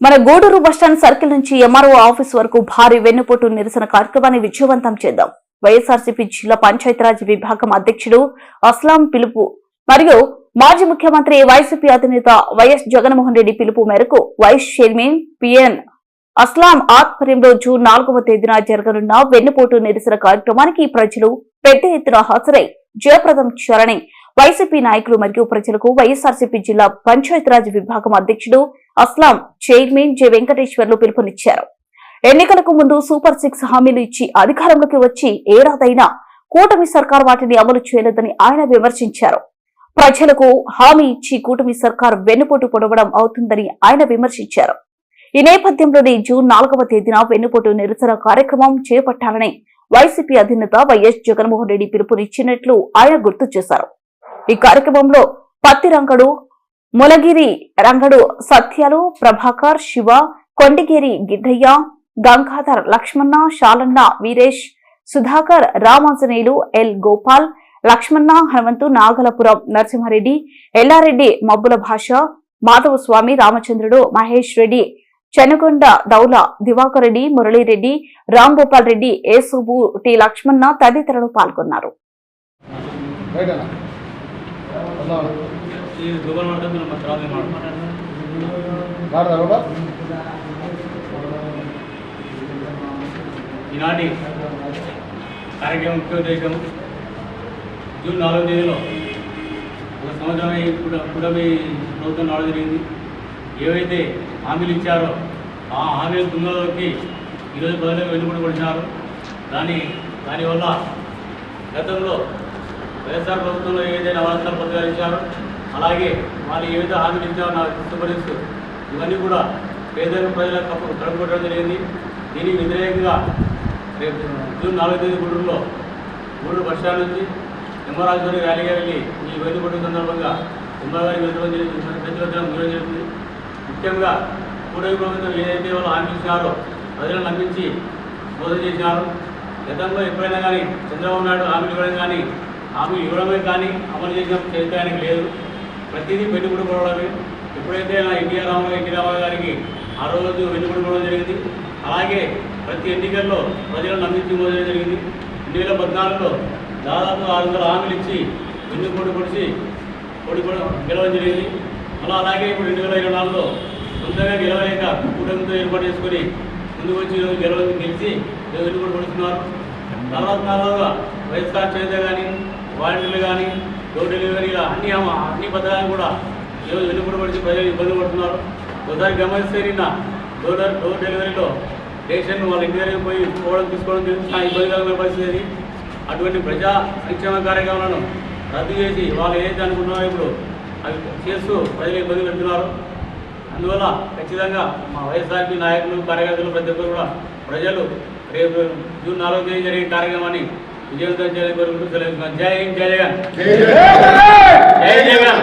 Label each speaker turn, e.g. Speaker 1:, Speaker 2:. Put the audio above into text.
Speaker 1: మన Gudur bus stand circle నుంచి MRO office వరకు భారీ వెన్నుపోటు నిరసన కార్యక్రమాన్ని విజయవంతం చేద్దాం. వైఎస్ఆర్సీపీ జిల్లా పంచాయతీరాజ్ విభాగం అధ్యక్షుడు అస్లాం పిలుపు మరియు మాజీ ముఖ్యమంత్రి వైసీపీ అధినేత వైఎస్ జగన్మోహన్ రెడ్డి పిలుపు మేరకు వైస్ చైర్మన్ పిఎన్ అస్లాం ఆధ్వర్యంలో జూన్ నాలుగవ తేదీన జరగనున్న వెన్నుపోటు నిరసన కార్యక్రమానికి ప్రజలు పెద్ద ఎత్తున హాజరై జయప్రదం చేయాలని వైసీపీ నాయకులు మరియు ప్రజలకు వైఎస్ఆర్సీపీ జిల్లా పంచాయతీరాజ్ విభాగం అధ్యక్షుడు అస్లాం చైర్మన్ జె వెంకటేశ్వర్లు పిలుపునిచ్చారు. ఎన్నికలకు ముందు సూపర్ సిక్స్ హామీలు ఇచ్చి అధికారంలోకి వచ్చి ఏడాదైనా కూటమి సర్కార్ వాటిని అమలు చేయలేదని ఆయన విమర్శించారు. ప్రజలకు హామీ ఇచ్చి కూటమి సర్కార్ వెన్నుపోటు పొడవడం అవుతుందని ఆయన విమర్శించారు. ఈ నేపథ్యంలోనే జూన్ నాలుగవ తేదీన వెన్నుపోటు నిరసన కార్యక్రమం చేపట్టాలని వైసీపీ అధినేత వైఎస్ జగన్మోహన్ రెడ్డి పిలుపునిచ్చినట్లు ఆయన గుర్తు చేశారు. ఈ కార్యక్రమంలో పత్తి రంగడు ములగిరి రంగడు సత్యాలు ప్రభాకర్ శివ కొండగిరి గిడ్డయ్య గంగాధర్ లక్ష్మణ శాలన్న వీరేష్ సుధాకర్ రామాంజనేయులు ఎల్ గోపాల్ లక్ష్మణ హనుమంతు నాగలపురం నరసింహారెడ్డి ఎల్లారెడ్డి మబ్బుల భాష మాధవ స్వామి రామచంద్రుడు మహేష్ రెడ్డి చెనగొండ దౌల దివాకర్ రెడ్డి మురళీరెడ్డి రామ్ గోపాల్ రెడ్డి ఏసుబు టి లక్ష్మణ తదితరులు పాల్గొన్నారు.
Speaker 2: ఈనాటి కార్యక్రమం ముఖ్య ఉద్దేశం జూన్ నాలుగో తేదీలో ఒక సంవత్సరం అయి కూడమి ప్రభుత్వం రావడం జరిగింది ఏవైతే హామీలు ఇచ్చారో ఆ హామీలు తుంగలోకి ఈరోజు ప్రజలకు వెన్నుబడి పడినారు దాని దానివల్ల గతంలో వైఎస్ఆర్ ప్రభుత్వంలో ఏదైతే నవరత్నాల పథకాలు ఇచ్చారో అలాగే వాళ్ళు ఏవైతే హామీలు ఇచ్చారో నాకు గుర్తుపరిస్తూ ఇవన్నీ కూడా పేదల ప్రజలకు కప్పు కడుపుకోవడం జరిగింది. దీనికి వ్యతిరేకంగా రేపు జూన్ నాలుగో తేదీ గుంటూరులో గూడూరు బస్ స్టాండ్ నుంచి నిమ్మరాజుని ర్యాలీగా వెళ్ళి ఈ వైద్య పట్టు సందర్భంగా నిమ్మగారి వెళ్తడం జరిగింది జరుగుతుంది. ముఖ్యంగా కూడలి ప్రభుత్వం ఏదైతే వాళ్ళు హామీ ఇచ్చినారో ప్రజలను నమ్మించి బోధన చేసినారు గతంలో ఎప్పుడైనా కానీ చంద్రబాబు నాయుడు హామీలు ఇవ్వడం కానీ హామీలు ఇవ్వడమే కానీ అమలు చేసిన చరిత్ర లేదు. ప్రతిదీ పెట్టుబడి పడడమే ఎప్పుడైతే నా ఎన్టీఆర్ రామారావు ఎన్టీ రామారావు గారికి ఆ రోజు వెన్నుబడి పడడం జరిగింది అలాగే ప్రతి ఎన్నికల్లో ప్రజలను నమ్మించి జరిగింది. రెండు వేల పద్నాలుగులో దాదాపు ఆరు వందల హామీలు ఇచ్చి వెన్నుపోటు పొడిచి పొడి గెలవడం జరిగింది. అలా అలాగే ఇప్పుడు రెండు వేల ఇరవై నాలుగులో సొంతంగా గెలవలేక కూటమితో ఏర్పాటు చేసుకొని ముందుకు వచ్చి ఈరోజు గెలవ గెలిచి ఈరోజు వెన్నుపోటు పొడుస్తున్నారు. తర్వాత కాలంలో వైఎస్ఆర్ చేత కానీ వాలంటీర్లు కానీ డోర్ డెలివరీ ఇలా అన్ని అన్ని పథకాలు కూడా ఈరోజు వెన్నుపోటు పడిచి ప్రజలు ఇబ్బంది పడుతున్నారు. ఒకసారి గమనిస్తే నిన్న డోర్ డోర్ డెలివరీలో రేషన్ వాళ్ళ ఇంటి దగ్గరికి పోయి పోవడం తీసుకోవడం తెలిసిన ఇబ్బందికరమైన పరిస్థితి అటువంటి ప్రజా సంక్షేమ కార్యక్రమాలను రద్దు చేసి వాళ్ళు ఏదైతే అనుకున్నారో ఇప్పుడు అవి చేస్తూ ప్రజలు ఇబ్బంది పెడుతున్నారు. అందువల్ల ఖచ్చితంగా మా వైఎస్ఆర్పీ నాయకులు కార్యకర్తలు ప్రతి ఒక్కరు కూడా ప్రజలు రేపు జూన్ నాలుగో తేదీ జరిగే కార్యక్రమాన్ని విజయవంతం చేయాలని కోరుకుంటూ సెలవు జై జగన్. జై జగన్!